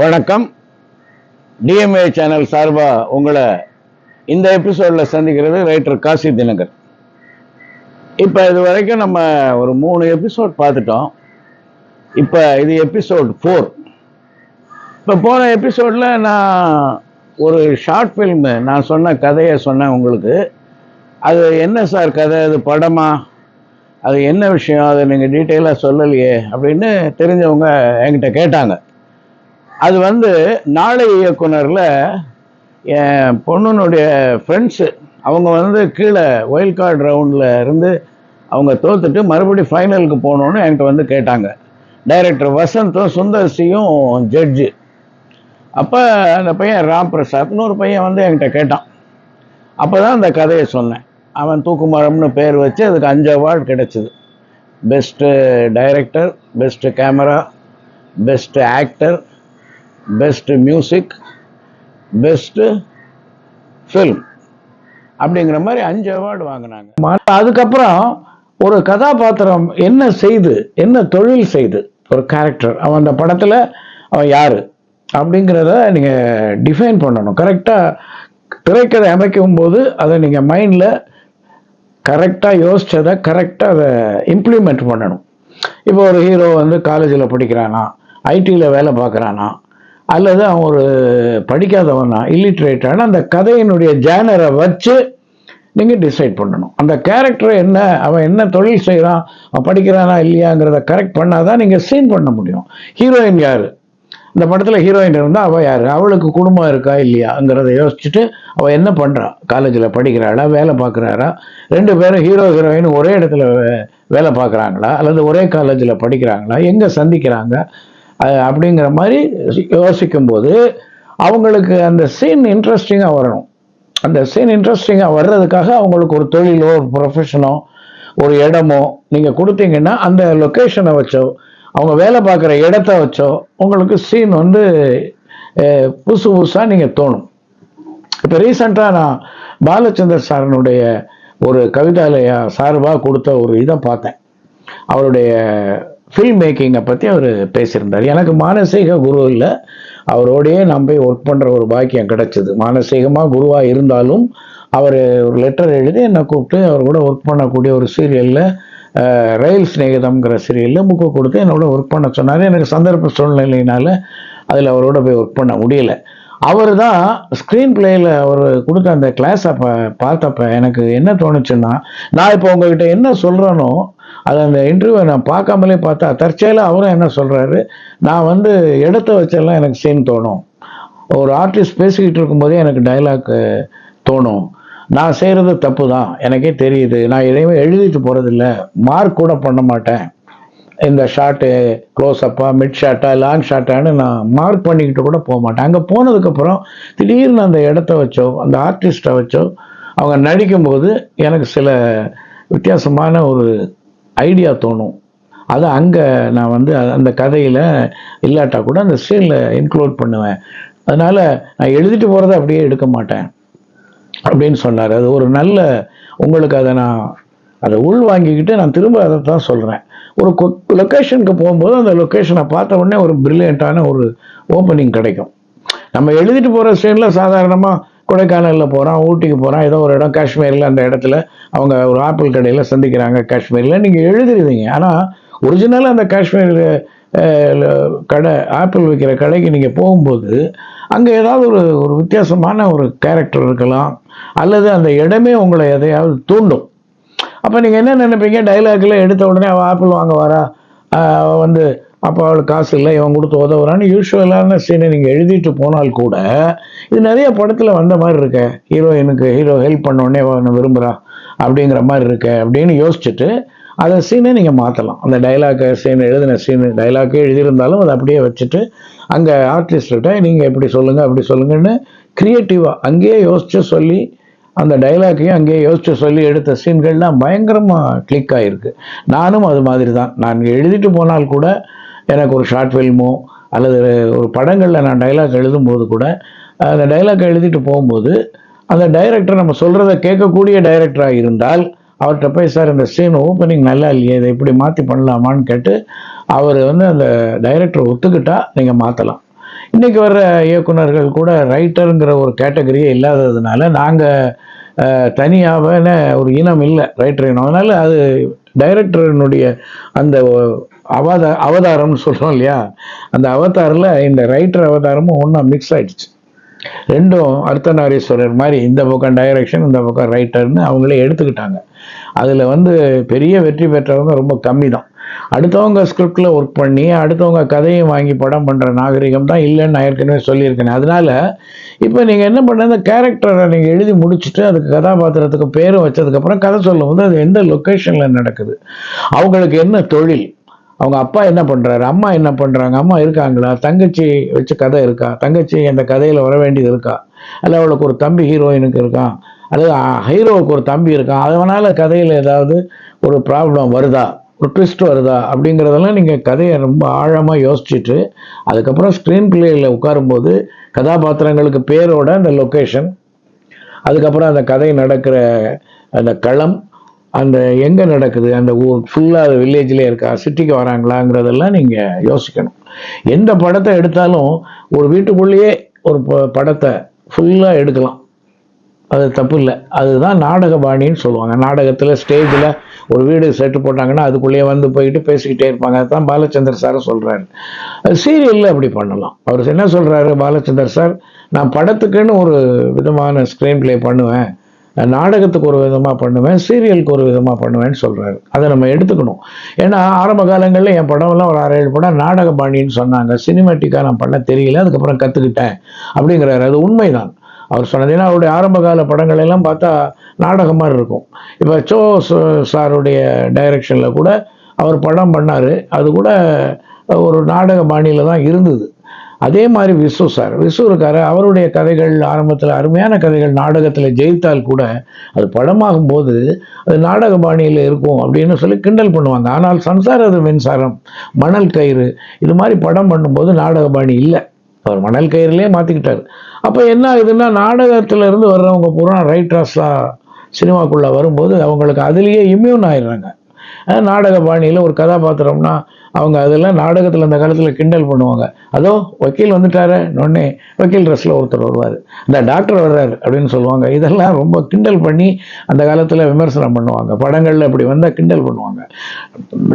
வணக்கம். DMA channel சார்பாக உங்களை இந்த எபிசோடில் சந்திக்கிறது ரைட்டர் காசி தினகர். இப்போ இது வரைக்கும் நம்ம ஒரு மூணு எபிசோட் பார்த்துட்டோம். இப்போ இது எபிசோட் ஃபோர் இப்போ போன எபிசோடில் நான் ஒரு ஷார்ட் ஃபில்மு நான் சொன்ன கதையை சொன்னேன் உங்களுக்கு. அது என்ன சார் கதை? அது படமா? அது என்ன விஷயம்? அதை நீங்கள் டீட்டெயிலாக சொல்லலையே அப்படின்னு தெரிஞ்சவங்க என்கிட்ட கேட்டாங்க. அது வந்து நாளை இயக்குனரில் என் பொண்ணுனுடைய ஃப்ரெண்ட்ஸு அவங்க வந்து கீழே ஒயில் கார்டு ரவுண்டில் இருந்து அவங்க தோத்துட்டு மறுபடியும் ஃபைனலுக்கு போகணுன்னு என்கிட்ட வந்து கேட்டாங்க. டைரக்டர் வசந்தும் சுந்தர்சியும் ஜட்ஜு அப்போ அந்த பையன் ராம் பிரசாத்னு ஒரு பையன் வந்து என்கிட்ட கேட்டான். அப்போ தான் அந்த கதையை சொன்னேன். அவன் தூக்குமரம்னு பேர் வச்சு அதுக்கு அஞ்சு அவார்டு கிடைச்சிது. Best director best camera best actor best music best film அப்படிங்கிற மாதிரி அஞ்சு அவார்டு வாங்கினாங்க. அதுக்கப்புறம் ஒரு கதாபாத்திரம் என்ன செய்து என்ன தொழில் செய்து ஒரு கேரக்டர் அவன் அந்த படத்தில் அவன் யார் அப்படிங்கிறத நீங்கள் டிஃபைன் பண்ணணும். கரெக்டாக திரைக்கதை அமைக்கும் போது அதை நீங்கள் மைண்டில் கரெக்டாக யோசித்ததை கரெக்டாக அதை இம்ப்ளிமெண்ட் பண்ணணும். இப்போ ஒரு ஹீரோ வந்து காலேஜில் படிக்கிறானா ஐடியில் வேலை பார்க்குறானா அல்லது அவன் ஒரு படிக்காதவனா இல்லிட்ரேட்டான அந்த கதையினுடைய ஜேனரை வச்சு நீங்கள் டிசைட் பண்ணணும். அந்த கேரக்டர் என்ன அவன் என்ன தொழில் செய்கிறான் அவன் படிக்கிறானா இல்லையாங்கிறத கரெக்ட் பண்ணால் தான் நீங்கள் சீன் பண்ண முடியும். ஹீரோயின் யார்? இந்த படத்தில் ஹீரோயின் இருந்தால் அவள் யார்? அவளுக்கு குடும்பம் இருக்கா இல்லையாங்கிறத யோசிச்சுட்டு அவள் என்ன பண்ணுறா காலேஜில் படிக்கிறாளா வேலை பார்க்குறாரா? ரெண்டு பேரும் ஹீரோ ஹீரோயின் ஒரே இடத்துல வே- வேலை பார்க்குறாங்களா? அல்லது ஒரே காலேஜில் படிக்கிறாங்களா? எங்கே சந்திக்கிறாங்க? அப்படிங்கிற மாதிரி யோசிக்கும்போது அவங்களுக்கு அந்த சீன் இன்ட்ரெஸ்டிங்காக வரணும். அந்த சீன் இன்ட்ரெஸ்டிங்காக வர்றதுக்காக அவங்களுக்கு ஒரு தொழிலோ ஒரு ப்ரொஃபஷனோ ஒரு இடமோ நீங்கள் கொடுத்தீங்கன்னா அந்த லொக்கேஷனை வச்சோ அவங்க வேலை பார்க்குற இடத்த வச்சோ உங்களுக்கு சீன் வந்து புதுசு புதுசாக நீங்கள் தோணும். இப்போ ரீசண்டாக நான் பாலச்சந்தர் சாரனுடைய ஒரு கவிதாலயா சார்பாக கொடுத்த ஒரு இதை பார்த்தேன். அவருடைய ஃபில்ம் மேக்கிங்கை பற்றி அவர் பேசியிருந்தார். எனக்கு மானசீக குரு இல்லை. அவரோடையே நான் போய் ஒர்க் பண்ணுற ஒரு பாக்கியம் கிடச்சிது. மானசீகமாக குருவாக இருந்தாலும் அவர் ஒரு லெட்டர் எழுதி என்னை கூப்பிட்டு அவர் கூட ஒர்க் பண்ணக்கூடிய ஒரு சீரியலில் ரயில் சிநேகிதம்ங்கிற சீரியலில் புக்கு கொடுத்து என்னோட ஒர்க் பண்ண சொன்னார். எனக்கு சந்தர்ப்ப சூழ்நிலையினால் அதில் அவரோட போய் ஒர்க் பண்ண முடியல. அவர் தான் ஸ்க்ரீன் பிளேயில் அவர் கொடுத்த அந்த கிளாஸை ப பார்த்தப்ப எனக்கு என்ன தோணுச்சுன்னா நான் இப்போ உங்ககிட்ட என்ன சொல்கிறேனோ அது அந்த இன்டர்வியூவை நான் பார்க்காமலே பார்த்தா தற்செயலாக அவரும் என்ன சொல்கிறாரு நான் வந்து இடத்த வச்செல்லாம் எனக்கு சீன் தோணும். ஒரு ஆர்டிஸ்ட் பேசிக்கிட்டு இருக்கும்போதே எனக்கு டைலாக் தோணும். நான் செய்கிறது தப்பு தான் எனக்கே தெரியுது. நான் எதையுமே எழுதிட்டு போகிறதில்ல மார்க் கூட பண்ண மாட்டேன். இந்த ஷார்ட்டு க்ளோஸ் மிட் ஷாட்டா லாங் ஷாட்டான்னு நான் மார்க் பண்ணிக்கிட்டு கூட போக மாட்டேன். அங்கே போனதுக்கப்புறம் திடீர்னு அந்த இடத்த வச்சோ அந்த ஆர்டிஸ்ட்டை வச்சோ அவங்க நடிக்கும்போது எனக்கு சில வித்தியாசமான ஒரு ஐடியா தோணும். அது அங்கே நான் வந்து அந்த கதையில் இல்லாட்டா கூட அந்த சீனில் இன்க்ளூட் பண்ணுவேன். அதனால் நான் எழுதிட்டு போகிறத அப்படியே எடுக்க மாட்டேன். அப்படின்னு சொன்னார். அது ஒரு நல்ல உங்களுக்கு அதை நான் அதை உள் வாங்கிக்கிட்டு நான் திரும்ப அதை தான் சொல்கிறேன் ஒரு லொக்கேஷனுக்கு போகும்போது அந்த லொக்கேஷனை பார்த்த உடனே ஒரு ப்ரில்லியண்ட்டான ஒரு ஓப்பனிங் கிடைக்கும். நம்ம எழுதிட்டு போகிற சீனில் சாதாரணமாக கொடைக்கானலில் போகிறான் ஊட்டிக்கு போகிறான் ஏதோ ஒரு இடம் காஷ்மீரில் அந்த இடத்துல அவங்க ஒரு ஆப்பிள் கடையில் சந்திக்கிறாங்க காஷ்மீரில். நீங்கள் எழுதுறீங்க ஆனால் ஒரிஜினலாக அந்த காஷ்மீர் கடை ஆப்பிள் விற்கிற கடைக்கு நீங்கள் போகும்போது அங்கே ஏதாவது ஒரு ஒரு வித்தியாசமான ஒரு கேரக்டர் இருக்கலாம். அல்லது அந்த இடமே உங்களை எதையாவது தூண்டும். அப்போ நீங்கள் என்ன நினைப்பீங்க? டைலாக்ல எடுத்த உடனே அவள் ஆப்பிள் வாங்க வரா? வந்து அப்போ அவளுக்கு காசு இல்லை இவன் கொடுத்து உதவுறான்னு யூஸ்வலான சீனை நீங்கள் எழுதிட்டு போனால் கூட இது நிறைய படத்தில் வந்த மாதிரி இருக்க. ஹீரோயினுக்கு ஹீரோ ஹெல்ப் பண்ணோடனே அவனை விரும்புகிறா அப்படிங்கிற மாதிரி இருக்க அப்படின்னு யோசிச்சுட்டு அதை சீனை நீங்கள் மாற்றலாம் அந்த டைலாக் சீன் எழுதின சீனு டைலாக்கே எழுதியிருந்தாலும் அதை அப்படியே வச்சுட்டு அங்கே ஆர்டிஸ்ட்கிட்ட நீங்கள் இப்படி சொல்லுங்கள் அப்படி சொல்லுங்கன்னு க்ரியேட்டிவாக அங்கேயே யோசித்து சொல்லி அந்த டைலாக்கையும் அங்கேயே யோசிச்சு சொல்லி எடுத்த சீன்கள்லாம் பயங்கரமாக கிளிக் ஆகிருக்கு நானும் அது மாதிரி தான் நான் எழுதிட்டு போனால் கூட எனக்கு ஒரு ஷார்ட் ஃபில்மோ அல்லது ஒரு படங்களில் நான் டைலாக் எழுதும்போது கூட அந்த டைலாக் எழுதிட்டு போகும்போது அந்த டைரக்டர் நம்ம சொல்கிறத கேட்கக்கூடிய டைரக்டராக இருந்தால் அவர்கிட்ட போய் சார் இந்த சீன் ஓப்பனிங் நல்லா இல்லையே இதை இப்படி மாற்றி பண்ணலாமான்னு கேட்டு அவர் வந்து அந்த டைரக்டர் ஒத்துக்கிட்டா நீங்கள் மாற்றலாம் இன்றைக்கி வர்ற இயக்குனர்கள் கூட ரைட்டருங்கிற ஒரு கேட்டகரியே இல்லாததுனால நாங்கள் தனியாக ஒரு இனம் இல்லை ரைட்டர் இனம் அதனால் அது டைரக்டரினுடைய அந்த அவதா அவதாரம்னு சொல்கிறோம் இல்லையா? அந்த அவதாரில் இந்த ரைட்டர் அவதாரமும் ஒன்றா மிக்ஸ் ஆயிடுச்சு. ரெண்டும் அர்த்தநாரீஸ்வரர் மாதிரி இந்த பக்கம் டைரக்ஷன் இந்த பக்கம் ரைட்டர்னு அவங்களே எடுத்துக்கிட்டாங்க. அதில் வந்து பெரிய வெற்றி பெற்றவங்க ரொம்ப கம்மி தான் அடுத்தவங்க ஸ்கிரிப்டில் ஒர்க் பண்ணி அடுத்தவங்க கதையை வாங்கி படம் பண்ணுற நாகரிகம் தான் இல்லைன்னு நான் ஏற்கனவே சொல்லியிருக்கேன். அதனால இப்போ நீங்கள் என்ன பண்ண இந்த கேரக்டரை நீங்கள் எழுதி முடிச்சுட்டு அதுக்கு கதாபாத்திரத்துக்கு பேரும் வச்சதுக்கப்புறம் கதை சொல்லும்போது அது எந்த லொக்கேஷனில் நடக்குது? அவங்களுக்கு என்ன தொழில்? அவங்க அப்பா என்ன பண்ணுறாரு அம்மா என்ன பண்ணுறாங்க அம்மா இருக்காங்களா? தங்கச்சி வச்சு கதை இருக்கா? தங்கச்சி அந்த கதையில் வர வேண்டியது இருக்கா? அல்ல அவளுக்கு ஒரு தம்பி ஹீரோயினுக்கு இருக்கான்? அல்லது ஹீரோவுக்கு ஒரு தம்பி இருக்கான்? அதனால் கதையில் ஏதாவது ஒரு ப்ராப்ளம் வருதா? ஒரு ட்விஸ்ட் வருதா? அப்படிங்கிறதெல்லாம் நீங்கள் கதையை ரொம்ப ஆழமாக யோசிச்சுட்டு அதுக்கப்புறம் ஸ்க்ரீன் பிளேயில் உட்காரும்போது கதாபாத்திரங்களுக்கு பேரோட அந்த லொக்கேஷன் அதுக்கப்புறம் அந்த கதை நடக்கிற அந்த களம் அந்த எங்கே நடக்குது? அந்த ஊர் ஃபுல்லாக அது வில்லேஜ்லேயே இருக்கா? சிட்டிக்கு வராங்களாங்கிறதெல்லாம் நீங்கள் யோசிக்கணும். எந்த படத்தை எடுத்தாலும் ஒரு வீட்டுக்குள்ளேயே ஒரு ப- படத்தை ஃபுல்லாக எடுக்கலாம். அது தப்பு இல்லை. அதுதான் நாடக பாணின்னு சொல்லுவாங்க. நாடகத்தில் ஸ்டேஜில் ஒரு வீடு செட்டு போட்டாங்கன்னா அதுக்குள்ளேயே வந்து போயிட்டு பேசிக்கிட்டே இருப்பாங்க. அதுதான் பாலச்சந்தர் சார் சொல்கிறாரு அது சீரியலில் அப்படி பண்ணலாம். அவர் என்ன சொல்கிறாரு பாலச்சந்தர் சார் நான் படத்துக்குன்னு ஒரு விதமான ஸ்க்ரீன் ப்ளே பண்ணுவேன். நாடகத்துக்கு ஒரு விதமாக பண்ணுவேன் சீரியலுக்கு ஒரு விதமாக பண்ணுவேன்னு சொல்கிறாரு அதை நம்ம எடுத்துக்கணும். ஏன்னா ஆரம்ப காலங்களில் என் படம்லாம் ஒரு ஆறு ஏழு படம் நாடக பாணின்னு சொன்னாங்க. சினிமேட்டிக்காக நான் பண்ண தெரியல அதுக்கப்புறம் கற்றுக்கிட்டேன் அப்படிங்கிறாரு. அது உண்மைதான். அவர் சொன்னதுன்னா அவருடைய ஆரம்ப கால படங்கள் எல்லாம் பார்த்தா நாடகம் மாதிரி இருக்கும். இப்போ சோ சாருடைய டைரக்ஷனில் கூட அவர் படம் பண்ணார். அது கூட ஒரு நாடக பாணியில் தான் இருந்தது. அதே மாதிரி விசு சார். விசு இருக்காரு. அவருடைய கதைகள் ஆரம்பத்தில் அருமையான கதைகள் நாடகத்தில் ஜெயித்தால் கூட அது படமாகும் போது அது நாடக பாணியில் இருக்கும் அப்படின்னு சொல்லி கிண்டல் பண்ணுவாங்க. ஆனால் சம்சாரது மின்சாரம் மணல் கயிறு இது மாதிரி படம் பண்ணும்போது நாடக பாணி இல்லை. அவர் மணல் கயிறுலேயே மாற்றிக்கிட்டார் அப்போ என்ன ஆகுதுன்னா நாடகத்திலேருந்து வர்றவங்க பூரா ரைட்டர்ஸாக சினிமாக்குள்ளே வரும்போது அவங்களுக்கு அதுலேயே இம்யூன் ஆயிடுறாங்க. நாடக பாணியில் ஒரு கதாபாத்திரம்னா அவங்க அதெல்லாம் நாடகத்தில் அந்த காலத்தில் கிண்டல் பண்ணுவாங்க. அதோ வக்கீல் வந்துட்டாரு உடனே வக்கீல் ட்ரெஸ்ஸில் ஒருத்தர் வருவார். இந்த டாக்டர் வர்றார் அப்படின்னு சொல்லுவாங்க. இதெல்லாம் ரொம்ப கிண்டல் பண்ணி அந்த காலத்தில் விமர்சனம் பண்ணுவாங்க. படங்களில் இப்படி வந்தால் கிண்டல் பண்ணுவாங்க.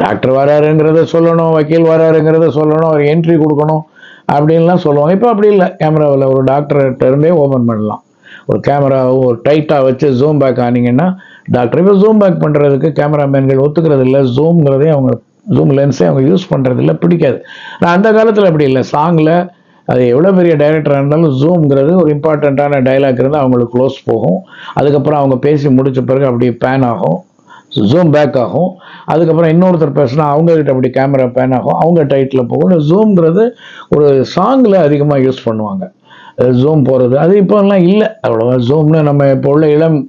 டாக்டர் வராருங்கிறத சொல்லணும் வக்கீல் வராருங்கிறத சொல்லணும் ஒரு என்ட்ரி கொடுக்கணும் அப்படின்லாம் சொல்லுவாங்க. இப்போ அப்படி இல்லை. கேமராவில் ஒரு டாக்டர்கிட்ட இருந்தே ஓப்பன் பண்ணலாம். ஒரு கேமரா ஒரு டைட்டாக வச்சு ஜூம் பேக் ஆனீங்கன்னா டாக்டர் இப்போ ஜூம் பேக் பண்ணுறதுக்கு கேமராமேன்கள் ஒத்துக்கிறது இல்லை. ஜூம்ங்கிறதே அவங்க ஜூம் லென்ஸே அவங்க யூஸ் பண்ணுறதில்ல பிடிக்காது. நான் அந்த காலத்தில் அப்படி இல்லை. சாங்கில் அது எவ்வளோ பெரிய டைரக்டராக இருந்தாலும் ஜூம்ங்கிறது ஒரு இம்பார்ட்டண்ட்டான டைலாக் இருந்தால் அவங்களுக்கு க்ளோஸ் போகும். அதுக்கப்புறம் அவங்க பேசி முடித்த பிறகு அப்படியே பேன் ஆகும். ஜூம் பேக் ஆகும். அதுக்கப்புறம் இன்னொருத்தர் பேசினா அவங்கக்கிட்ட அப்படி கேமரா பேன் ஆகும். அவங்க டைட்டில் போகும். ஜூம்ங்கிறது ஒரு சாங்கில் அதிகமாக யூஸ் பண்ணுவாங்க. ஜூம் போகிறது அது இப்போல்லாம் இல்லை. அவ்வளோவா. ஜூம்னு நம்ம இப்போ உள்ள இளம்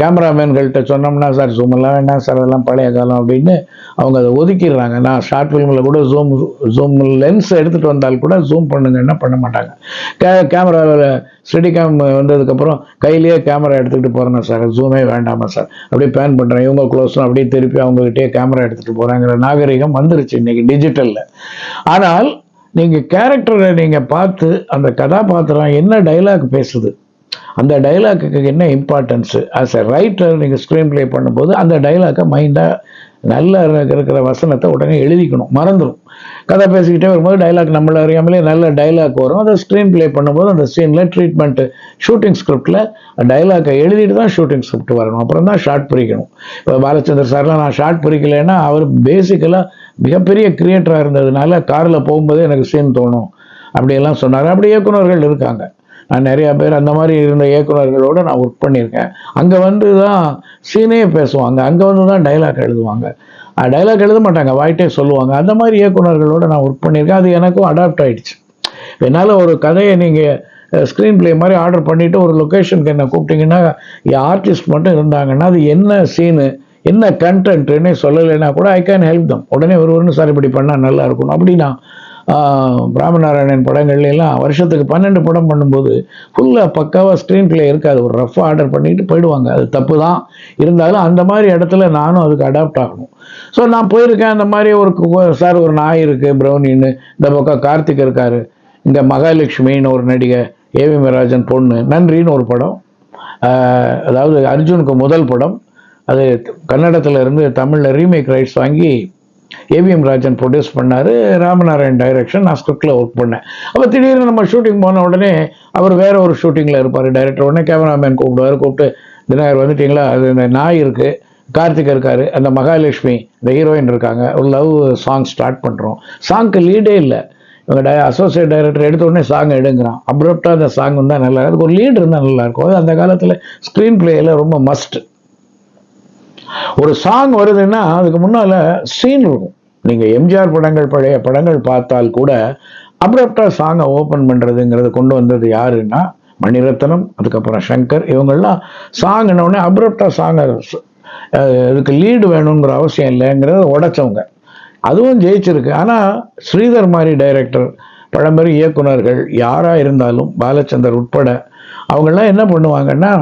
கேமராமேன்கள்கிட்ட சொன்னோம்னா சார் ஜூம் எல்லாம் வேண்டாம் சார் அதெல்லாம் பழைய காலம் அப்படின்னு அவங்க அதை ஒதுக்கிடுறாங்க. நான் ஷார்ட் ஃபிலிமில் கூட ஜூம் ஜூம் லென்ஸ் எடுத்துகிட்டு வந்தால் கூட ஜூம் பண்ணுங்கன்னா பண்ண மாட்டாங்க. கே கேமராவில் ஸ்டெடி கேம் வந்ததுக்கப்புறம் கையிலேயே கேமரா எடுத்துக்கிட்டு போகிறேன் சார் ஜூமே வேண்டாமா சார்? அப்படியே பேன் பண்ணுறேன் இவங்க க்ளோஸ்லாம் அப்படியே திருப்பி அவங்ககிட்டயே கேமரா எடுத்துகிட்டு போகிறாங்கிற நாகரிகம் வந்துருச்சு இன்றைக்கி டிஜிட்டலில் ஆனால் நீங்கள் கேரக்டரை நீங்கள் பார்த்து அந்த கதாபாத்திரம் என்ன டைலாக் பேசுது? அந்த டைலாக்குக்கு என்ன இம்பார்ட்டன்ஸு ஆஸ் எ ரைட்டர் நீங்கள் ஸ்க்ரீன் ப்ளே பண்ணும்போது அந்த டைலாக்கை மைண்டாக நல்ல இருக்கிற வசனத்தை உடனே எழுதிக்கணும். மறந்துடும் கதை பேசிக்கிட்டே வரும்போது டைலாக் நம்மள அறியாமலே நல்ல டைலாக் வரும். அதை ஸ்க்ரீன் ப்ளே பண்ணும்போது அந்த சீனில் ட்ரீட்மெண்ட்டு ஷூட்டிங் ஸ்கிரிப்டில் டைலாக்கை எழுதிட்டு தான் ஷூட்டிங் ஸ்கிரிப்ட் வரணும். அப்புறம் தான் ஷார்ட் பிரிக்கணும். இப்போ பாலச்சந்தர் சார்லாம் நான் ஷார்ட் பிரிக்கலைன்னா அவர் பேசிக்கலாக மிகப்பெரிய கிரியேட்டராக இருந்ததுனால காரில் போகும்போதே எனக்கு சீன் தோணும். அப்படியெல்லாம் சொன்னார். அப்படி இயக்குநர்கள் இருக்காங்க. நான் நிறையா பேர் அந்த மாதிரி இருந்த இயக்குனர்களோட நான் ஒர்க் பண்ணியிருக்கேன். அங்கே வந்து தான் சீனே பேசுவாங்க. அங்கே வந்து தான் டைலாக் எழுதுவாங்க டைலாக் எழுத மாட்டாங்க. வாய்ட்டே சொல்லுவாங்க. அந்த மாதிரி இயக்குனர்களோட நான் ஒர்க் பண்ணியிருக்கேன். அது எனக்கும் அடாப்ட் ஆயிடுச்சு. என்னால் ஒரு கதையை நீங்கள் ஸ்க்ரீன் ப்ளே மாதிரி ஆர்டர் பண்ணிவிட்டு ஒரு லொக்கேஷனுக்கு என்ன கூப்பிட்டீங்கன்னா ஆர்டிஸ்ட் மட்டும் இருந்தாங்கன்னா அது என்ன சீனு என்ன கண்டென்ட்னே சொல்லலைன்னா கூட ஐ கேன் ஹெல்ப் தம் உடனே ஒருவருன்னு சார் இப்படி பண்ணால் நல்லா இருக்கணும் அப்படின்னா பிராமநாராயணன் படங்கள்ல எல்லாம் வருஷத்துக்கு பன்னெண்டு படம் பண்ணும்போது ஃபுல்லாக பக்காவாக ஸ்க்ரீன் பிளே இருக்காது. ஒரு ரஃபாக ஆர்டர் பண்ணிட்டு போயிடுவாங்க. அது தப்பு தான் இருந்தாலும் அந்த மாதிரி இடத்துல நானும் அதுக்கு அடாப்ட் ஆகணும். ஸோ நான் போயிருக்கேன். அந்த மாதிரி ஒரு கு- சார் ஒரு நாய் இருக்குது ப்ரௌனின்னு. இந்த பக்கம் கார்த்திக் இருக்காரு. இந்த மகாலட்சுமின்னு ஒரு நடிகை ஏவி மராஜன் பொண்ணு. நன்றின்னு ஒரு படம். அதாவது அர்ஜுனுக்கு முதல் படம். அது கன்னடத்துல இருந்து தமிழில் ரீமேக் ரைட்ஸ் வாங்கி ஏவிஎம் ராஜன் ப்ரொடியூஸ் பண்ணார். ராமநாராயண் டைரக்ஷன் நான் ஸ்கிரிப்டில் ஒர்க் பண்ணேன். அப்போ திடீர்னு நம்ம ஷூட்டிங் போன உடனே அவர் வேறு ஒரு ஷூட்டிங்கில் இருப்பார். டைரக்டர் உடனே கேமராமேன் கூப்பிடுவார். கூப்பிட்டு தினகர் வந்துட்டீங்களா? அது இந்த நாய் இருக்குது கார்த்திக் இருக்கார். அந்த மகாலட்சுமி இந்த ஹீரோயின் இருக்காங்க. ஒரு லவ் சாங் ஸ்டார்ட் பண்ணுறோம் சாங்க்கு லீடே இல்லை. இவங்க டை அசோசியேட் டைரக்டர் எடுத்த உடனே சாங் எடுங்கிறான். அப்ரப்டாக அந்த சாங் வந்தால் நல்லா இருக்கும். அதுக்கு ஒரு லீட் இருந்தால் நல்லாயிருக்கும் அது அந்த காலத்தில் ஸ்க்ரீன் பிளேயில் ரொம்ப மஸ்ட்டு ஒரு சாங் வருதுன்னா அதுக்கு முன்னால் சீன் இருக்கும். நீங்கள் எம்ஜிஆர் படங்கள் பழைய படங்கள் பார்த்தால் கூட அப்ரப்டாக சாங்கை ஓப்பன் பண்றதுங்கிறது கொண்டு வந்தது யாருன்னா மணிரத்னம் அதுக்கப்புறம் சங்கர் இவங்கெல்லாம் சாங் உடனே அப்ரப்டா சாங் இதுக்கு லீடு வேணுங்கிற அவசியம் இல்லைங்கிறத உடைச்சவங்க. அதுவும் ஜெயிச்சிருக்கு. ஆனால் ஸ்ரீதர் மாதிரி டைரக்டர் பழம்பெரும் இயக்குனர்கள் யாராக இருந்தாலும் பாலச்சந்தர் உட்பட அவங்கெல்லாம் என்ன பண்ணுவாங்கன்னா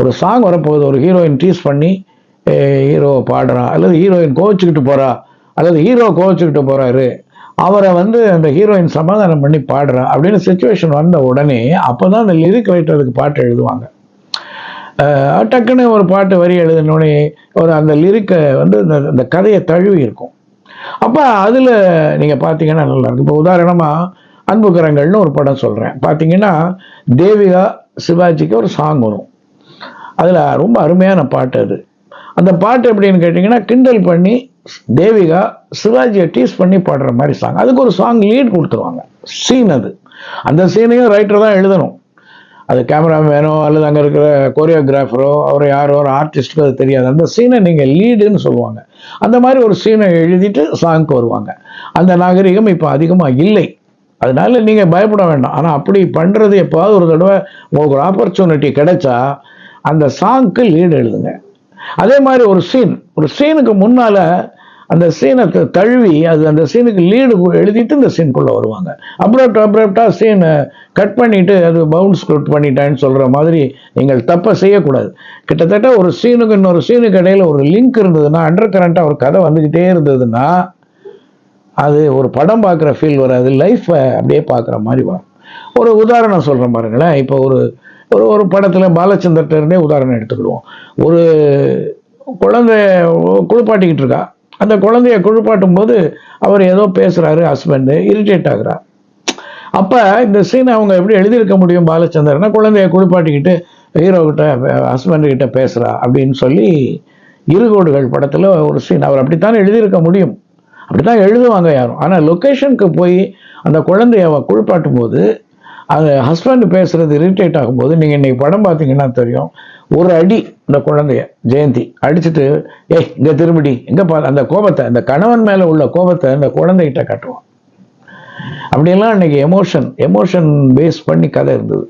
ஒரு சாங் வரப்போகுது ஒரு ஹீரோயின் டீஸ் பண்ணி ஹீரோ பாடுறா அல்லது ஹீரோயின் கோவிச்சுக்கிட்டு போகிறா அல்லது ஹீரோ கோவிச்சுக்கிட்டு போகிறாரு அவரை வந்து அந்த ஹீரோயின் சமாதானம் பண்ணி பாடுறா அப்படின்னு சுச்சுவேஷன் வந்த உடனே அப்போ தான் அந்த லிரிக் ரைட்டருக்கு பாட்டு எழுதுவாங்க. டக்குன்னு ஒரு பாட்டு வரி எழுதினோடனே ஒரு அந்த லிரிக்கை வந்து இந்த இந்த கதையை தழுவி இருக்கும். அப்போ அதில் நீங்கள் பார்த்தீங்கன்னா நல்லா இருக்கும். இப்போ உதாரணமாக அன்புக்கரங்கள்னு ஒரு படம் சொல்கிறேன் பார்த்தீங்கன்னா தேவிகா சிவாஜிக்கு ஒரு சாங் வரும். அதில் ரொம்ப அருமையான பாட்டு அது. அந்த பாட்டு எப்படின்னு கேட்டிங்கன்னா கிண்டல் பண்ணி தேவிகா சிவாஜியை டீஸ் பண்ணி பாடுற மாதிரி சாங் அதுக்கு ஒரு சாங் லீட் கொடுத்துருவாங்க. சீன் அது. அந்த சீனையும் ரைட்டர் தான் எழுதணும். அது கேமராமேனோ அல்லது அங்கே இருக்கிற கோரியோகிராஃபரோ அவர் யாரோ ஒரு ஆர்டிஸ்ட்டுக்கோ அது தெரியாது. அந்த சீனை நீங்கள் லீடுன்னு சொல்லுவாங்க. அந்த மாதிரி ஒரு சீனை எழுதிட்டு சாங்க்கு வருவாங்க. அந்த நாகரிகம் இப்போ அதிகமாக இல்லை. அதனால நீங்கள் பயப்பட வேண்டாம். ஆனால் அப்படி பண்ணுறது எப்போது ஒரு தடவை உங்களுக்கு ஒரு ஆப்பர்ச்சுனிட்டி கிடைச்சா அந்த சாங்க்கு லீடு எழுதுங்க. அதே மாதிரி ஒரு சீன் ஒரு சீனுக்கு முன்னால் அந்த சீனை த- தழுவி அது அந்த சீனுக்கு லீடு எழுதிட்டு இந்த சீனுக்குள்ளே வருவாங்க. அப்ரப்ட் அப்ரப்டாக சீனை கட் பண்ணிவிட்டு அது பவுன்ஸ் கட் பண்ணிட்டேன்னு சொல்கிற மாதிரி நீங்கள் தப்பை செய்யக்கூடாது. கிட்டத்தட்ட ஒரு சீனுக்கு இன்னொரு சீனுக்கு இடையில் ஒரு லிங்க் இருந்ததுன்னா அண்டர் கரண்ட்டாக ஒரு கதை வந்துக்கிட்டே இருந்ததுன்னா அது ஒரு படம் பார்க்குற ஃபீல் வராது லைஃப்பை அப்படியே பார்க்குற மாதிரி வரும். ஒரு உதாரணம் சொல்கிறேன் பாருங்களேன். இப்போ ஒரு ஒரு ஒரு படத்தில் பாலச்சந்தர்ட்ட உதாரணம் எடுத்துக்கிடுவோம். ஒரு குழந்தை குளிப்பாட்டிக்கிட்டு இருக்கா. அந்த குழந்தைய குளிப்பாட்டும் போது அவர் ஏதோ பேசுகிறாரு ஹஸ்பண்டு இரிட்டேட் ஆகிறார். அப்போ இந்த சீனை அவங்க எப்படி எழுதியிருக்க முடியும் பாலச்சந்தர்னா குழந்தைய குளிப்பாட்டிக்கிட்டு ஹீரோக்கிட்ட ஹஸ்பண்டுக்கிட்ட பேசுகிறா அப்படின்னு சொல்லி இருகோடுகள் படத்தில் ஒரு சீன் அவர் அப்படித்தான் எழுதியிருக்க முடியும். அப்படி தான் எழுதுவாங்க யாரும். ஆனால் லொக்கேஷனுக்கு போய் அந்த குழந்தைய அவ குளிப்பாட்டும் போது அந்த ஹஸ்பண்ட் பேசுறது இரிட்டேட் ஆகும்போது நீங்கள் இன்னைக்கு படம் பார்த்தீங்கன்னா தெரியும் ஒரு அடி இந்த குழந்தைய ஜெயந்தி அடிச்சுட்டு ஏய் இங்கே திரும்பிடி இங்கே பா அந்த கோபத்தை அந்த கணவன் மேலே உள்ள கோபத்தை அந்த குழந்தைகிட்ட காட்டுவான். அப்படியெல்லாம் இன்னைக்கு எமோஷன் எமோஷன் பேஸ் பண்ணி கதை இருந்தது.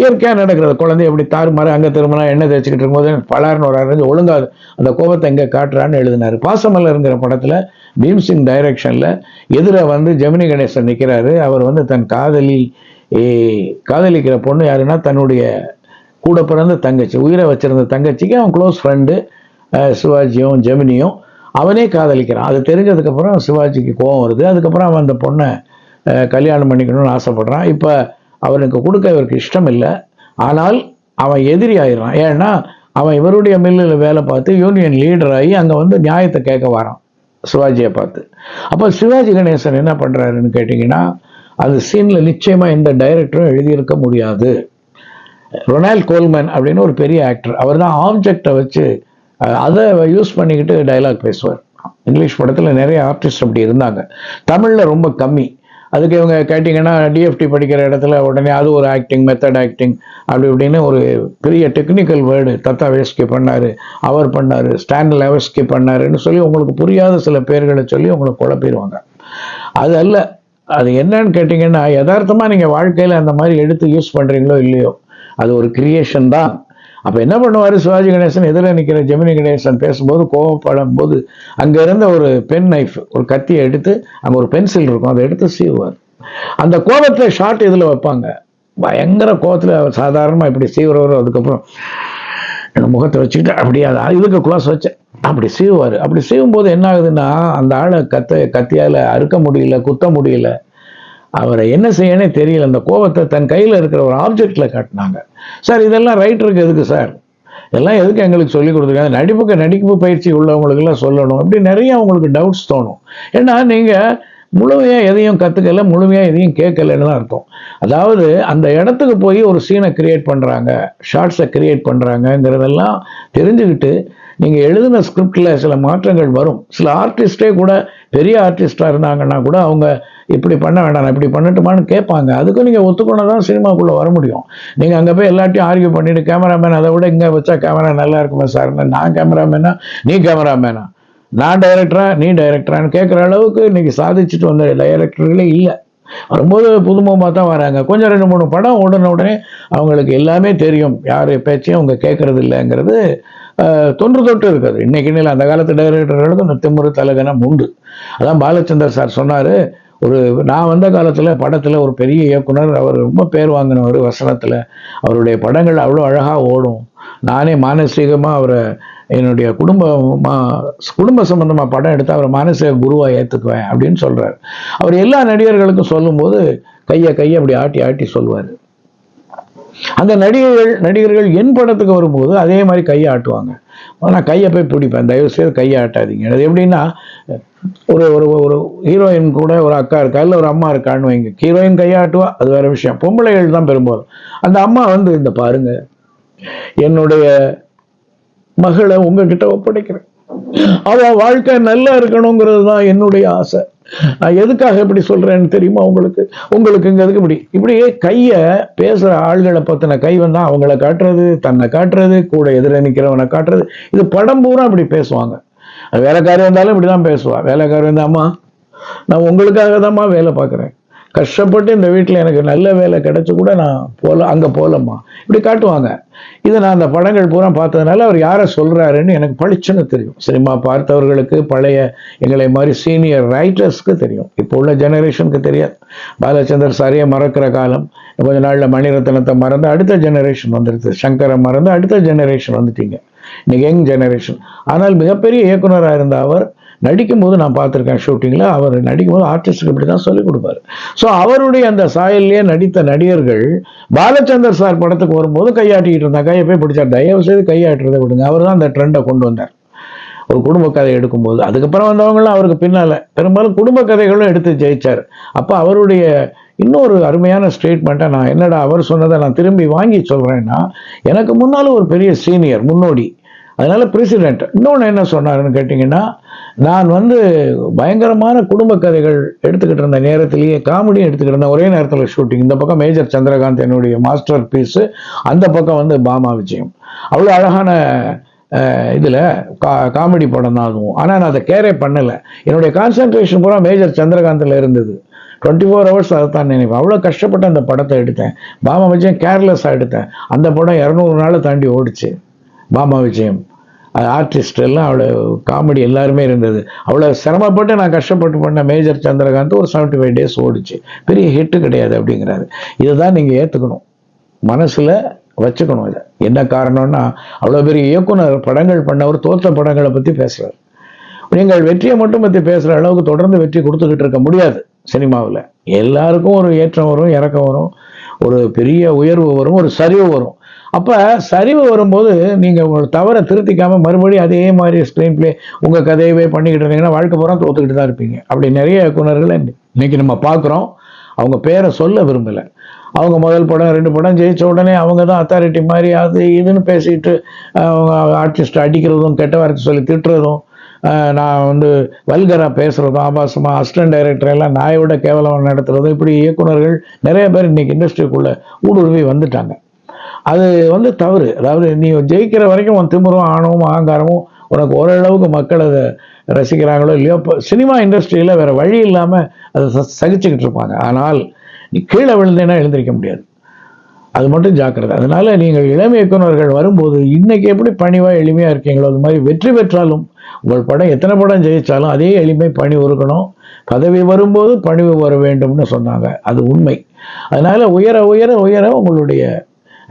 இயற்கையாக நடக்கிறது குழந்தை எப்படி தாறுமாறு அங்கே திரும்பினா எண்ணெய் தேய்ச்சிக்கிட்டு இருக்கும்போது பலார்னு ஒரு அரைஞ்சு ஒழுங்காது. அந்த கோபத்தை எங்கே காட்டுறான்னு எழுதினாரு. பாசமல்லருங்கிற படத்தில் பீம்சிங் டைரக்ஷனில் எதிரை வந்து ஜெமினி கணேசன் நிற்கிறாரு அவர் வந்து தன் காதலி காதலிக்கிற பொண்ணு யாருன்னா தன்னுடைய கூட பிறந்த தங்கச்சி உயிரை வச்சிருந்த தங்கச்சிக்கு அவன் க்ளோஸ் ஃப்ரெண்டு சிவாஜியும் ஜெமினியும் அவனே காதலிக்கிறான். அது தெரிஞ்சதுக்கப்புறம் சிவாஜிக்கு கோபம் வருது. அதுக்கப்புறம் அவன் அந்த பொண்ணை கல்யாணம் பண்ணிக்கணும்னு ஆசைப்பட்றான். இப்போ அவனுக்கு கொடுக்க இவருக்கு இஷ்டம் இல்லை ஆனால் அவன் எதிரி ஆயிடுறான். ஏன்னா அவன் இவருடைய மில்லில் வேலை பார்த்து யூனியன் லீடராகி அங்கே வந்து நியாயத்தை கேட்க வரான். சிவாஜியை பார்த்து. அப்போ சிவாஜி கணேசன் என்ன பண்ணுறாருன்னு கேட்டிங்கன்னா அந்த சீனில் நிச்சயமாக எந்த டைரக்டரும் எழுதியிருக்க முடியாது. ரொனால்ட் கோல்மேன் அப்படின்னு ஒரு பெரிய ஆக்டர் அவர் தான் ஆப்ஜெக்டை வச்சு அதை யூஸ் பண்ணிக்கிட்டு டைலாக் பேசுவார். இங்கிலீஷ் படத்தில் நிறைய ஆர்டிஸ்ட் அப்படி இருந்தாங்க. தமிழில் ரொம்ப கம்மி. அதுக்கு இவங்க கேட்டிங்கன்னா டிஎஃப்டி படிக்கிற இடத்துல உடனே அது ஒரு ஆக்டிங் மெத்தட் ஆக்டிங் அப்படி இப்படின்னு ஒரு பெரிய டெக்னிக்கல் வேர்டு தத்தா வேஸ்கி பண்ணார் அவர் பண்ணார் ஸ்டாண்ட் லெவஸ்கி பண்ணாருன்னு சொல்லி உங்களுக்கு புரியாத சில பேர்களை சொல்லி உங்களுக்கு குழப்பிடுவாங்க. அது அல்ல அது என்னன்னு கேட்டிங்கன்னா யதார்த்தமாக நீங்கள் வாழ்க்கையில் அந்த மாதிரி எடுத்து யூஸ் பண்ணுறீங்களோ இல்லையோ அது ஒரு கிரியேஷன் தான். அப்போ என்ன பண்ணுவார் சிவாஜி கணேசன்? எதிர நிற்கிற ஜெமினி கணேசன் பேசும்போது கோவப்படும் போது அங்கே இருந்த ஒரு பென் நைஃப் ஒரு கத்தியை எடுத்து அங்கே ஒரு பென்சில் இருக்கும் அதை எடுத்து சீவுவார். அந்த கோபத்தை ஷார்ட் இதில் வைப்பாங்க? பயங்கர கோபத்தில் சாதாரணமாக இப்படி சீவுறவரும் அதுக்கப்புறம் முகத்தை வச்சுக்கிட்டு அப்படியே அதை இதுக்கு குளாஸ் வச்சேன். அப்படி சீவுவார் அப்படி சீவும் போது என்ன ஆகுதுன்னா அந்த ஆளை கத்த கத்தியால் அறுக்க முடியல குத்த முடியல. அவரை என்ன செய்யனே தெரியல. அந்த கோபத்தை தன் கையில் இருக்கிற ஒரு ஆப்ஜெக்டில் காட்டினாங்க. சார் இதெல்லாம் ரைட்டருக்கு எதுக்கு சார்? இதெல்லாம் எதுக்கு எங்களுக்கு சொல்லி கொடுத்துருக்காங்க? நடிப்புக்கு நடிப்பு பயிற்சி உள்ளவங்களுக்கெல்லாம் சொல்லணும். அப்படி நிறைய அவங்களுக்கு டவுட்ஸ் தோணும். ஏன்னா நீங்கள் முழுமையாக எதையும் கற்றுக்கல முழுமையாக எதையும் கேட்கலன்னு தான் அர்த்தம். அதாவது அந்த இடத்துக்கு போய் ஒரு சீனை கிரியேட் பண்ணுறாங்க ஷார்ட்ஸை கிரியேட் பண்ணுறாங்கங்கிறதெல்லாம் தெரிஞ்சுக்கிட்டு நீங்கள் எழுதின ஸ்கிரிப்டில் சில மாற்றங்கள் வரும். சில ஆர்டிஸ்டே கூட பெரிய ஆர்டிஸ்டாக இருந்தாங்கன்னா கூட அவங்க இப்படி பண்ண வேண்டாம் நான் இப்படி பண்ணட்டுமான்னு கேட்பாங்க. அதுக்கும் நீங்கள் ஒத்துக்கொண்டு தான் சினிமாக்குள்ளே வர முடியும். நீங்கள் அங்கே போய் எல்லாத்தையும் ஆர்கியூ பண்ணிவிட்டு கேமராமேன் அதை விட இங்கே வச்சா கேமரா நல்லா இருக்குமே சார் நான் கேமராமேனா நீ கேமராமேனா நான் டைரக்டரா நீ டைரக்டரான்னு கேட்குற அளவுக்கு இன்றைக்கி சாதிச்சுட்டு வந்த டைரக்டர்களே இல்லை. வரும்போது புதுமுகமாக தான் வராங்க. கொஞ்சம் ரெண்டு மூணு படம் உடனே உடனே அவங்களுக்கு எல்லாமே தெரியும். யார் பேச்சையும் அவங்க கேட்கறது இல்லைங்கிறது தொன்று தொட்டு இருக்குது. இன்னைக்கு இல்லை அந்த காலத்து டைரக்டர்களுக்கு இந்த திமுரு தலகனம் உண்டு அதான் பாலச்சந்தர் சார் சொன்னார் ஒரு நான் வந்த காலத்தில் படத்தில் ஒரு பெரிய இயக்குனர் அவர் ரொம்ப பேர் வாங்கினவர் வசனத்தில் அவருடைய படங்கள் அவ்வளோ அழகாக ஓடும். நானே மானசீகமாக அவரை என்னுடைய குடும்பமாக குடும்ப சம்பந்தமாக படம் எடுத்து அவரை மானசீக குருவாக ஏற்றுக்குவேன் அப்படின்னு சொல்கிறார் அவர் எல்லா நடிகர்களுக்கும் சொல்லும்போது கையை கையை அப்படி ஆட்டி ஆட்டி சொல்லுவார். அந்த நடிகர்கள் நடிகர்கள் என் படத்துக்கு வரும்போது அதே மாதிரி கையை ஆட்டுவாங்க. நான் கையை போய் பிடிப்பேன். தயவு செய்து கையை ஆட்டாதீங்க. அது எப்படின்னா ஒரு ஒரு ஒரு ஹீரோயின் கூட ஒரு அக்கா இருக்கா? இல்லை ஒரு அம்மா இருக்கான்னு வைங்க. ஹீரோயின் கையாட்டுவா? அது வேற விஷயம். பொம்பளைகள் தான் பெரும்பாலும். அந்த அம்மா வந்து இந்த பாருங்க என்னுடைய மகளை உங்ககிட்ட ஒப்படைக்கிறேன். அவ வாழ்க்கை நல்லா இருக்கணுங்கிறது தான் என்னுடைய ஆசை. நான் எதுக்காக இப்படி சொல்றேன்னு தெரியுமா உங்களுக்கு? உங்களுக்கு இங்க எதுக்கு இப்படி? இப்படியே கையை பேசுற ஆள்களை பத்தின கை வந்தா அவங்கள காட்டுறது தன்னை காட்டுறது கூட எதிர நிற்கிறவனை காட்டுறது. இது படம் பூரா அப்படி பேசுவாங்க. அது வேலைக்காரி வந்தாலும் இப்படிதான் பேசுவாள் வேலைக்காரி வந்து அம்மா நான் உங்களுக்காக தான்மா வேலை பார்க்குறேன். கஷ்டப்பட்டு இந்த வீட்டில் எனக்கு நல்ல வேலை கிடைச்சி கூட நான் போல அங்கே போகலம்மா இப்படி காட்டுவாங்க. இதை நான் அந்த படங்கள் பூரா பார்த்ததுனால அவர் யாரை சொல்கிறாருன்னு எனக்கு பளிச்சுன்னு தெரியும். சினிமா பார்த்தவர்களுக்கு பழைய எங்களை மாதிரி சீனியர் ரைட்டர்ஸ்க்கு தெரியும். இப்போ உள்ள ஜெனரேஷனுக்கு தெரியாது. பாலச்சந்தர் சாரியை மறக்கிற காலம். கொஞ்ச நாளில் மணிரத்னத்தை மறந்து அடுத்த ஜெனரேஷன் வந்துடுது சங்கரை மறந்து அடுத்த ஜெனரேஷன் வந்துட்டீங்க. இன்னைக்கு யங் ஜெனரேஷன் ஆனால் மிகப்பெரிய இயக்குனராக இருந்த அவர் நடிக்கும்போது நான் பார்த்துருக்கேன் ஷூட்டிங்கில் அவர் நடிக்கும்போது ஆர்டிஸ்ட்டுக்கு இப்படி தான் சொல்லிக் கொடுப்பாரு. ஸோ அவருடைய அந்த சாயல்லையே நடித்த நடிகர்கள் பாலச்சந்தர் சார் படத்துக்கு வரும்போது கையாட்டிக்கிட்டு இருந்தா கையை போய் பிடிச்சார். தயவு செய்து கையாட்டுறதை விடுங்க. அவர் தான் அந்த ட்ரெண்டை கொண்டு வந்தார். ஒரு குடும்ப கதை எடுக்கும்போது. அதுக்கப்புறம் வந்தவங்களாம் அவருக்கு பின்னால் பெரும்பாலும் குடும்ப கதைகளும் எடுத்து ஜெயிச்சார். அப்போ அவருடைய இன்னொரு அருமையான ஸ்டேட்மெண்ட்டை நான் என்னடா அவர் சொன்னதை நான் திரும்பி வாங்கி சொல்கிறேன்னா எனக்கு முன்னால் ஒரு பெரிய சீனியர் முன்னோடி அதனால் பிரசிடென்ட் இன்னொன்று என்ன சொன்னாருன்னு கேட்டிங்கன்னா நான் வந்து பயங்கரமான குடும்ப கதைகள் எடுத்துக்கிட்டு இருந்த நேரத்திலேயே காமெடியும் எடுத்துக்கிட்டு இருந்தேன். ஒரே நேரத்தில் ஷூட்டிங் இந்த பக்கம் மேஜர் சந்திரகாந்த் என்னுடைய மாஸ்டர் பீஸு அந்த பக்கம் வந்து பாமா விஜயம். அவ்வளோ அழகான இதில் கா காமெடி படம் தான் அதுவும். ஆனால் நான் அதை கேரே பண்ணலை. என்னுடைய கான்சன்ட்ரேஷன் பூரா மேஜர் சந்திரகாந்தில் இருந்தது. டுவெண்ட்டி ஃபோர் ஹவர்ஸ் அதை தான் நினைப்பேன். அவ்வளோ கஷ்டப்பட்டு அந்த படத்தை எடுத்தேன். பாமா விஜயம் கேர்லெஸ்ஸாக எடுத்தேன். அந்த படம் இரநூறு நாளை தாண்டி ஓடிச்சு. பாமா விஜயம். ஆர்டிஸ்ட் எல்லாம் அவ்வளோ காமெடி எல்லாருமே இருந்தது. அவ்வளோ சிரமப்பட்டு நான் கஷ்டப்பட்டு பண்ண மேஜர் சந்திரகாந்த் ஒரு செவன்ட்டி ஃபைவ் டேஸ் ஓடிச்சு. பெரிய ஹிட்டு கிடையாது அப்படிங்கிறாரு. இதை தான் நீங்கள் ஏற்றுக்கணும் மனசில் வச்சுக்கணும் இதை. என்ன காரணம்னா அவ்வளோ பெரிய இயக்குனர் படங்கள் பண்ணவர் தோற்ற படங்களை பற்றி பேசுகிறார் நீங்கள் வெற்றியை மட்டும் பற்றி பேசுகிற அளவுக்கு தொடர்ந்து வெற்றி கொடுத்துக்கிட்டு இருக்க முடியாது சினிமாவில். எல்லாருக்கும் ஒரு ஏற்றம் வரும் இறக்கம் வரும். ஒரு பெரிய உயர்வு வரும் ஒரு சரிவு வரும். அப்போ சரிவு வரும்போது நீங்கள் ஒரு தவறை திருத்திக்காமல் மறுபடியும் அதே மாதிரி ஸ்க்ரீன் ப்ளே உங்கள் கதையவே பண்ணிக்கிட்டு இருந்தீங்கன்னா வாழ்க்கை பூரா தோத்துக்கிட்டு தான் இருப்பீங்க. அப்படி நிறைய இயக்குனர்களை இன்னைக்கு நம்ம பார்க்குறோம் அவங்க பேரை சொல்ல விரும்பலை. அவங்க முதல் படம் ரெண்டு படம் ஜெயிச்ச உடனே அவங்க தான் அத்தாரிட்டி மாதிரி அது இதுன்னு பேசிட்டு அவங்க ஆர்டிஸ்ட் அடிக்கிறதும் கெட்ட வார்த்தை சொல்லி திட்டுறதும் நான் வந்து வல்கராக பேசுகிறதும் ஆபாசமாக அசிஸ்டன்ட் டைரக்டர் எல்லாம் நாயை விட கேவலம் நடத்துகிறதும் இப்படி இயக்குனர்கள் நிறைய பேர் இன்றைக்கி இண்டஸ்ட்ரிக்குள்ளே ஊடுருவி வந்துட்டாங்க. அது வந்து தவறு. அதாவது நீ ஜெயிக்கிற வரைக்கும் உன் திமிரும் ஆணவமும் அகங்காரமும் உனக்கு ஓரளவுக்கு மக்கள் அதை ரசிக்கிறாங்களோ இல்லையோ இப்போ சினிமா இண்டஸ்ட்ரியில் வேறு வழி இல்லாமல் அதை ச- சகிச்சுக்கிட்டு இருப்பாங்க. ஆனால் நீ கீழே விழுந்தேன்னா எழுந்திருக்க முடியாது. அது மட்டும் ஜாக்கிரதை. அதனால் நீங்கள் இளமை இயக்குநர்கள் வரும்போது இன்றைக்கி எப்படி பணிவாக எளிமையாக இருக்கீங்களோ அது மாதிரி வெற்றி பெற்றாலும் உங்கள் படம் எத்தனை படம் ஜெயித்தாலும் அதே எளிமை பணி இருக்கணும் பதவி வரும்போது பணிவு வர வேண்டும்னு சொன்னாங்க. அது உண்மை. அதனால் உயர உயர உயர உங்களுடைய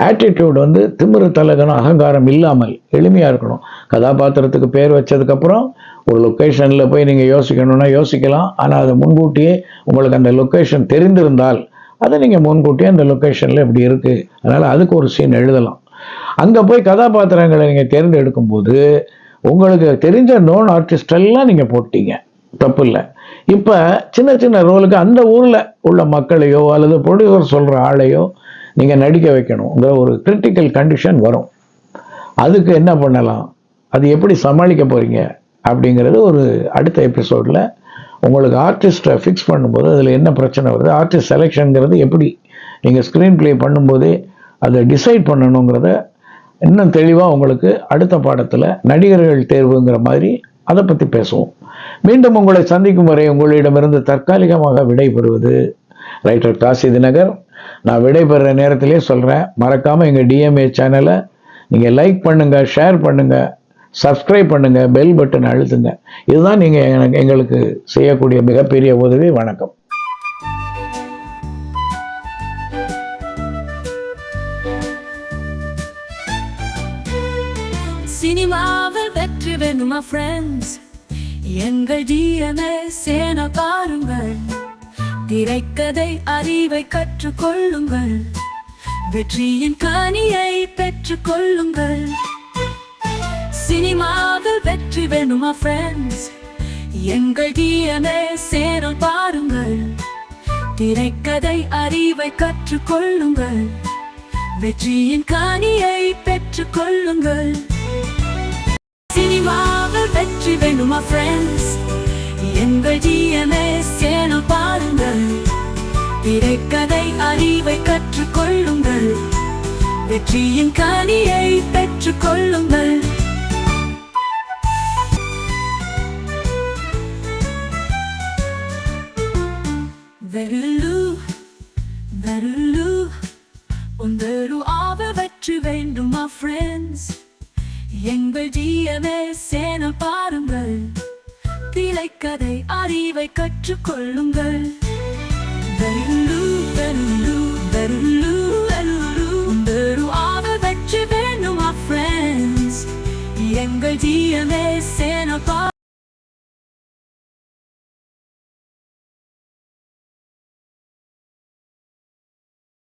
ஆட்டிடியூட் வந்து திமிரு தலகனம் அகங்காரம் இல்லாமல் எளிமையாக இருக்கணும். கதாபாத்திரத்துக்கு பேர் வச்சதுக்கப்புறம் ஒரு லொக்கேஷனில் போய் நீங்கள் யோசிக்கணும்னா யோசிக்கலாம். ஆனால் அது முன்கூட்டியே உங்களுக்கு அந்த லொக்கேஷன் தெரிந்திருந்தால் அதை நீங்கள் முன்கூட்டியே அந்த லொக்கேஷனில் இப்படி இருக்குது அதனால் அதுக்கு ஒரு சீன் எழுதலாம். அங்கே போய் கதாபாத்திரங்களை நீங்கள் தேர்ந்தெடுக்கும் போது உங்களுக்கு தெரிஞ்ச நோன் ஆர்டிஸ்டெல்லாம் நீங்கள் போட்டீங்க. தப்பு இல்லை. இப்போ சின்ன சின்ன ரோலுக்கு அந்த ஊரில் உள்ள மக்களையோ அல்லது ப்ரொடியூசர் சொல்கிற ஆளையோ நீங்கள் நடிக்க வைக்கணுங்கிற ஒரு கிரிட்டிக்கல் கண்டிஷன் வரும். அதுக்கு என்ன பண்ணலாம்? அது எப்படி சமாளிக்க போகிறீங்க அப்படிங்கிறது ஒரு அடுத்த எபிசோடில் உங்களுக்கு ஆர்டிஸ்ட்டை ஃபிக்ஸ் பண்ணும்போது அதில் என்ன பிரச்சனை வருது? ஆர்டிஸ்ட் செலெக்ஷனுங்கிறது எப்படி? நீங்கள் ஸ்க்ரீன் ப்ளே பண்ணும்போதே அதை டிசைட் பண்ணணுங்கிறத இன்னும் தெளிவாக உங்களுக்கு அடுத்த பாடத்தில் நடிகர்கள் தேர்வுங்கிற மாதிரி அதை பற்றி பேசுவோம். மீண்டும் உங்களை சந்திக்கும் வரை உங்களிடமிருந்து தற்காலிகமாக விடைபெறுவது ரைட்டர் காசி தினகர். நான் விடைபெறுற நேரத்திலே சொல்கிறேன் மறக்காமல் எங்கள் டிஎம்ஏ சேனலை நீங்கள் லைக் பண்ணுங்கள் ஷேர் பண்ணுங்கள் சப்ஸ்கிரைப் பண்ணுங்கள் பெல் பட்டன் அழுத்துங்க. இதுதான் நீங்கள் எனக்கு எங்களுக்கு செய்யக்கூடிய மிகப்பெரிய உதவி. வணக்கம். சினிமாவில் வெற்றி வேணுமா ஃப்ரெண்ட்ஸ் எங்கள் டிஎன்ஏ சேன பாருங்கள். திரைக்கதை அறிவை கற்றுக்கொள்ளுங்கள். வெற்றியின் கனியை பெற்றுக் கொள்ளுங்கள் சினிமாவில் வெற்றி வேணுமா ஃப்ரெண்ட்ஸ் எங்கள் டிஎன்ஏ சேரல் பாருங்கள். திரைக்கதை அறிவை கற்றுக்கொள்ளுங்கள். வெற்றியின் காணியை பெற்றுக் கொள்ளுங்கள் சினிமாவில் வெற்றி வேணுமா ஃப்ரெண்ட்ஸ் உங்கள் டிஎன்ஏ சேனல் பாருங்கள். திரைக்கதை அறிவை கற்றுக்கொள்ளுங்கள். வெற்றியின் கனியை பெற்றுக் கொள்ளுங்கள் வெருளு உந்தரு ஆவ வெற்றி வேண்டுமா ஃப்ரெண்ட்ஸ் எங்கள் டிஎம்ஏ சேன பாருங்கள். கதை அறிவை கற்றுக்கொள்ளுங்கள். வெள்ளு வெருளு ஆவ வெற்றி வேண்டுமா ஃப்ரெண்ட்ஸ் எங்கள் டிஎம்ஏ சேனப்பா